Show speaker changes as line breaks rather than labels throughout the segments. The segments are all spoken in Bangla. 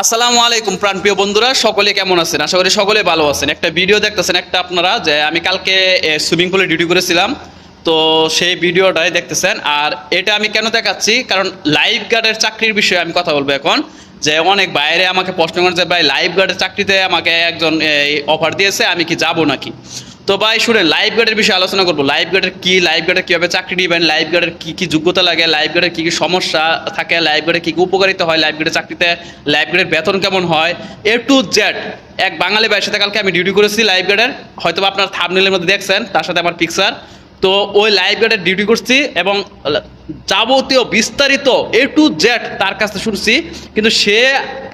আসসালামু আলাইকুম, প্রাণপ্রিয় বন্ধুরা। সকলে কেমন আছেন? আশা করি সকলে ভালো আছেন। একটা ভিডিও দেখতেছেন, একটা আপনারা, যে আমি কালকে সুইমিং পুলে ডিউটি করেছিলাম। তো সেই ভিডিওটাই দেখতেছেন। আর এটা আমি কেন দেখাচ্ছি? কারণ লাইফ গার্ডের চাকরির বিষয়ে আমি কথা বলব এখন। যে অনেক বাইরে আমাকে প্রশ্ন করে যে ভাই লাইফ গার্ডের চাকরিতে আমাকে একজন অফার দিয়েছে, আমি কি যাব নাকি? তো ভাই শুনে লাইফ গার্ডের বিষয়ে আলোচনা করব লাইফ গার্ডের কি লাইফ গার্ডের কীভাবে চাকরি নেবেন লাইফ গার্ডের কী কী যোগ্যতা লাগে লাইফ গার্ডের কী কী সমস্যা থাকে লাইফ গার্ডের কী কী উপকারিতা হয় লাইফ গার্ডের চাকরিতে লাইফ গার্ডের বেতন কেমন হয় এ টু জেড এক বাঙালি ভাইয়ের সাথে কালকে আমি ডিউটি করেছি লাইফ গার্ডের হয়তো আপনার থামনেলের মধ্যে দেখছেন তার সাথে আমার পিকচার তো ওই লাইফ গার্ডের ডিউটি করছি এবং যাবতীয় বিস্তারিত এ টু জেড তার কাছে শুনছি, কিন্তু সে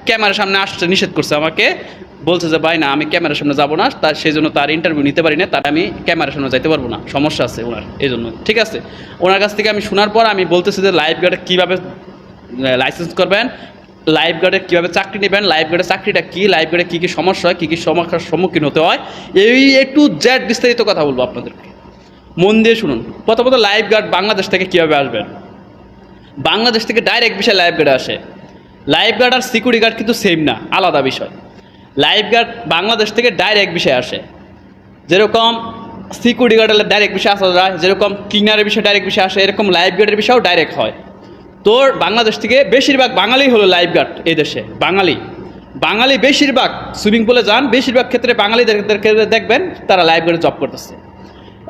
ক্যামেরার সামনে আসতে নিষেধ করছে আমাকে। বলছে যে, ভাই না, আমি ক্যামেরার সামনে যাব না তার সেই জন্য তার ইন্টারভিউ নিতে পারি না তার আমি ক্যামেরার সামনে যাইতে পারব না। সমস্যা আছে ওনার এই জন্য ঠিক আছে? ওনার কাছ থেকে আমি শোনার পর আমি বলতেছি যে লাইফ গার্ডে কীভাবে লাইসেন্স করবেন? লাইফ গার্ডে কীভাবে চাকরি নেবেন? লাইফ গার্ডের চাকরিটা কী? লাইফ গার্ডে কী কী সমস্যা হয়? কী কী সমস্যার সম্মুখীন হতে হয়? এই একটু জেড বিস্তারিত কথা বলব আপনাদেরকে। মন দিয়ে শুনুন। প্রথমত লাইফ গার্ড বাংলাদেশ থেকে কীভাবে আসবেন? বাংলাদেশ থেকে ডাইরেক্ট বিষয় লাইফ গার্ডে আসে। লাইফ গার্ড আর সিকিউরিটি গার্ড কিন্তু সেম না, আলাদা বিষয়। লাইফ গার্ড বাংলাদেশ থেকে ডাইরেক্ট বিষয় আসে। যেরকম সিকিউরিটি গার্ডের ডাইরেক্ট বিষয় আসা যায়, যেরকম ক্লিনারের বিষয় ডাইরেক্ট বিষয় আসে, এরকম লাইফ গার্ডের বিষয়েও ডাইরেক্ট হয়। তোর বাংলাদেশ থেকে বেশিরভাগ বাঙালি হলো লাইফ গার্ড এই দেশে, বাঙালি। বাঙালি বেশিরভাগ সুইমিং পুলে যান, বেশিরভাগ ক্ষেত্রে বাঙালিদেরকে দেখবেন তারা লাইফ গার্ডে জব করতেছে।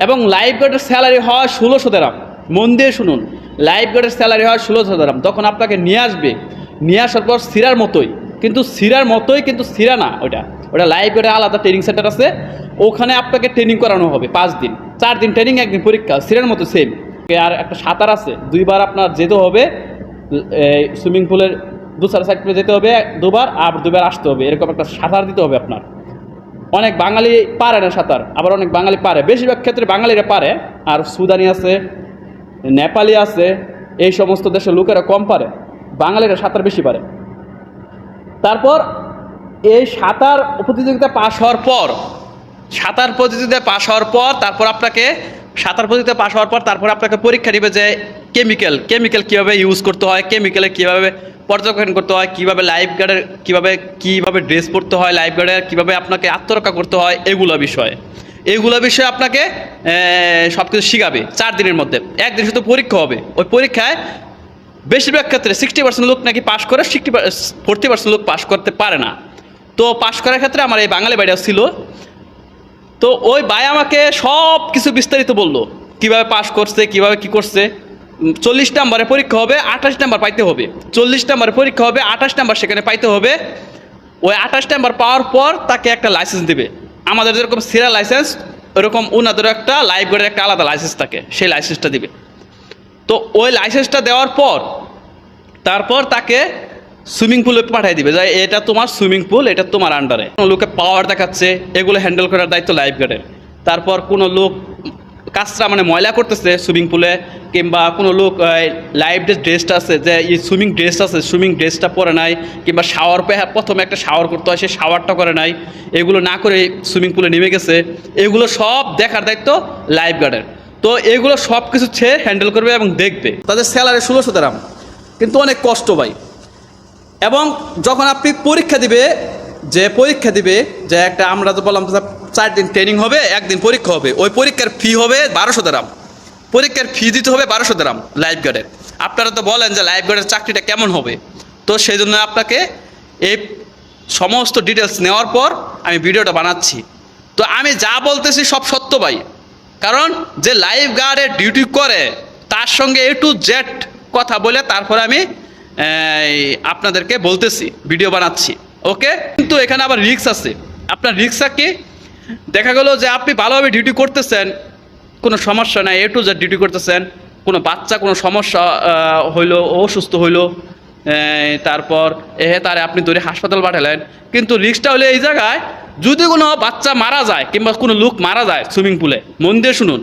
এবং লাইফ গার্ডের স্যালারি হয় ষোলোশো দেরাম। মন দিয়ে শুনুন, লাইফ গার্ডের স্যালারি হয় ষোলোশো দেরাম। তখন আপনাকে নিয়ে আসবে। নিয়ে আসার পর সিরার মতোই। কিন্তু সিরার মতোই কিন্তু সিরা না ওটা ওটা লাইফ গার্ডের আলাদা ট্রেনিং সেন্টার আছে। ওখানে আপনাকে ট্রেনিং করানো হবে পাঁচ দিন। চার দিন ট্রেনিং একদিন পরীক্ষা। সিরার মতো সেম আর একটা সাঁতার আছে। দুইবার আপনার যেতে হবে। সুইমিং পুলের দুসার সাইড যেতে হবে। দুবার, আর দুবার আসতে হবে। এরকম একটা সাঁতার দিতে হবে আপনার। অনেক বাঙালি পারে না সাঁতার, আবার অনেক বাঙালি পারে। বেশিরভাগ ক্ষেত্রে বাঙালিরা পারে, আর সুদানি আছে, নেপালি আছে, এই সমস্ত দেশের লোকেরা কম পারে, বাঙালিরা সাঁতার বেশি পারে। তারপর এই সাঁতার প্রতিযোগিতা পাশ হওয়ার পর, সাঁতার প্রতিযোগিতা পাশ হওয়ার পর, তারপর আপনাকে সাঁতার প্রতিযোগিতা পাশ হওয়ার পর, তারপর আপনাকে পরীক্ষা নেবে যে কেমিক্যাল কেমিক্যাল কীভাবে ইউজ করতে হয় কেমিক্যালে কীভাবে পর্যবেক্ষণ করতে হয়, কীভাবে লাইফ গার্ডের কীভাবে কীভাবে ড্রেস পরতে হয় লাইফ গার্ডের কীভাবে আপনাকে আত্মরক্ষা করতে হয়, এগুলো বিষয়ে। এইগুলো বিষয়ে আপনাকে সব কিছু শিখাবে চার দিনের মধ্যে। একদিন শুধু পরীক্ষা হবে। ওই পরীক্ষায় বেশিরভাগ ক্ষেত্রে সিক্সটি পার্সেন্ট লোক নাকি পাশ করে সিক্সটি ফোরটি পার্সেন্ট লোক পাশ করতে পারে না। তো পাশ করার ক্ষেত্রে আমার এই বাঙালি বাড়িও ছিল। তো ওই ভাই আমাকে সব কিছু বিস্তারিত বলল। কীভাবে পাশ করছে, কীভাবে কি করছে। চল্লিশ নাম্বারে পরীক্ষা হবে, আঠাশ নাম্বার পাইতে হবে। চল্লিশ নাম্বারে পরীক্ষা হবে, আঠাশ নাম্বার সেখানে পাইতে হবে। ওই আঠাশ নাম্বার পাওয়ার পর তাকে একটা লাইসেন্স দেবে। আমাদের যেরকম সিরা লাইসেন্স ওরকম ওনাদেরও একটা লাইফ গার্ডের একটা আলাদা লাইসেন্স থাকে, সেই লাইসেন্সটা দিবে। তো ওই লাইসেন্সটা দেওয়ার পর, তারপর তাকে সুইমিং পুলে পাঠিয়ে দিবে, যে এটা তোমার সুইমিং পুল এটা তোমার আন্ডারে কোনো লোকে পাওয়ার দেখাচ্ছে, এগুলো হ্যান্ডেল করার দায়িত্ব লাইফ গার্ডের তারপর কোনো লোক কাজটা মানে ময়লা করতেছে সুইমিং পুলে, কিংবা কোনো লোক লাইফ ড্রেস ড্রেসটা আছে, যে এই সুইমিং ড্রেস আছে, সুইমিং ড্রেসটা পরে নাই, কিংবা শাওয়ার পেয়ে প্রথমে একটা শাওয়ার করতে হয়, সে শাওয়ারটা করে নাই, এগুলো না করে সুইমিং পুলে নেমে গেছে। এগুলো সব দেখার দায়িত্ব লাইফ গার্ডের তো এগুলো সব কিছু সে হ্যান্ডেল করবে এবং দেখবে। তাদের স্যালারি ষোলোশো দাম কিন্তু অনেক কষ্ট ভাই। এবং যখন আপনি পরীক্ষা দিবে, যে পরীক্ষা দিবে, যে একটা আমরা তো বললাম চার দিন ট্রেনিং হবে, একদিন পরীক্ষা হবে। ওই পরীক্ষার ফি হবে বারোশো দাম পরীক্ষার ফি দিতে হবে বারোশো দাম লাইফ গার্ডের আপনারা তো বলেন যে লাইফ গার্ডের চাকরিটা কেমন হবে। তো সেই জন্য আপনাকে এই সমস্ত ডিটেলস নেওয়ার পর আমি ভিডিওটা বানাচ্ছি। তো আমি যা বলতেছি সব সত্য ভাই। কারণ যে লাইফ গার্ডের ডিউটি করে, তার সঙ্গে এ টু জেড কথা বলে তারপরে আমি আপনাদেরকে বলতেছি ভিডিও বানাচ্ছি। ওকে কিন্তু এখানে আবার রিক্স আছে। আপনার রিক্সা কি? দেখা গেলো যে আপনি ভালোভাবে ডিউটি করতেছেন, কোনো সমস্যা নাই এ টু জেড ডিউটি করতেছেন, কোনো বাচ্চা, কোনো সমস্যা হইল, অসুস্থ হইল তারপর এ তারে আপনি ধরে হাসপাতাল পাঠালেন। কিন্তু রিক্সটা হলে এই জায়গায়, যদি কোনো বাচ্চা মারা যায়, কিংবা কোনো লোক মারা যায় সুইমিং পুলে মন দিয়ে শুনুন।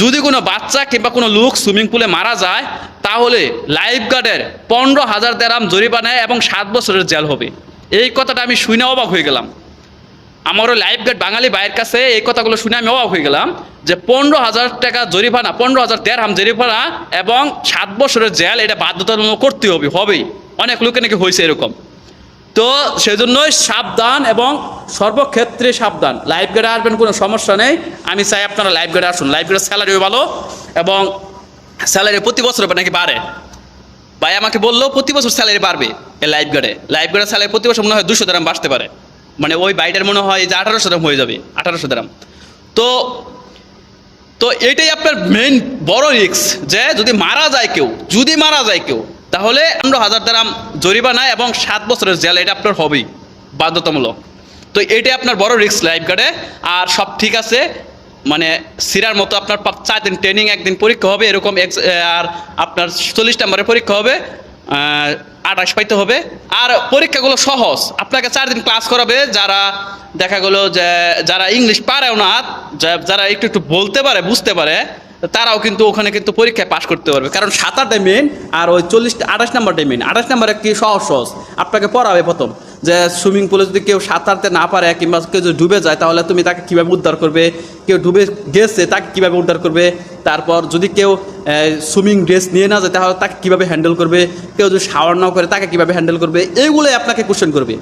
যদি কোনো বাচ্চা কিংবা কোনো লোক সুইমিং পুলে মারা যায়, তাহলে লাইফ গার্ডের পনেরো হাজার দেরাম জরিমানায় এবং সাত বছরের জেল হবে। এই কথাটা আমি শুনে অবাক হয়ে গেলাম। আমারও লাইফ গার্ড বাঙালি ভাইয়ের কাছে এই কথাগুলো শুনে আমি অবাক হয়ে গেলাম যে পনেরো হাজার টাকা জরিমানা, পনেরো হাজার দেড়হাম জরিমানা এবং সাত বছরের জেল এটা বাধ্যতামূলক করতে হবে, হবেই। অনেক লোকে নাকি হয়েছে এরকম। তো সেজন্যই সাবধান এবং সর্বক্ষেত্রে সাবধান। লাইফ গার্ডে আসবেন, কোনো সমস্যা নেই। আমি চাই আপনারা লাইফ গার্ডে আসুন। লাইফ গার্ডের স্যালারিও ভালো এবং স্যালারি প্রতি বছর নাকি বাড়ে। ভাই আমাকে বলল, প্রতি বছর স্যালারি বাড়বে এই লাইফ গার্ডে লাইফ গার্ডের স্যালারি প্রতি বছর মনে হয় দুশো দাম বাড়তে পারে। মানে ওই বাইটার মনে হয় যে আঠারোশো দাম হয়ে যাবে, আঠারোশো দাম। তো তো এটাই আপনার মেইন বড় রিস্ক যে যদি মারা যায় কেউ, যদি মারা যায় কেউ, তাহলে আমরা হাজার দ্রাম জরিমানা এবং সাত বছরের জেল এটা আপনার হবেই, বাধ্যতামূলক। তো এটাই আপনার বড় রিস্ক লাইফ গার্ডে আর সব ঠিক আছে মানে সিরার মতো আপনার চার দিন ট্রেনিং একদিন পরীক্ষা হবে, এরকম আর আপনার চল্লিশ নম্বরের পরীক্ষা হবে। আঠাশ পাইতে হবে। আর পরীক্ষাগুলো সহজ। আপনাকে চার দিন ক্লাস করাবে। যারা দেখা গেলো যে, যারা ইংলিশ পারেও না যারা একটু একটু বলতে পারে, বুঝতে পারে তারাও কিন্তু ওখানে কিন্তু পরীক্ষায় পাশ করতে পারবে। কারণ সাঁতারটাই মেন আর ওই চল্লিশ, আঠাশ নাম্বারটাই মেন আঠাশ নাম্বারে কি সহজ সহজ। আপনাকে পড়াবে প্রথম যে সুইমিং পুলে যদি কেউ সাঁতারতে না পারে, কিংবা কেউ যদি ডুবে যায়, তাহলে তুমি তাকে কীভাবে উদ্ধার করবে? কেউ ডুবে গেছে, তাকে কীভাবে উদ্ধার করবে? তারপর যদি কেউ সুইমিং ড্রেস নিয়ে না যায়, তাহলে তাকে কীভাবে হ্যান্ডেল করবে? কেউ যদি শাওয়ার নাও করে, তাকে কীভাবে হ্যান্ডেল করবে? এইগুলোই আপনাকে কোশ্চেন করবে।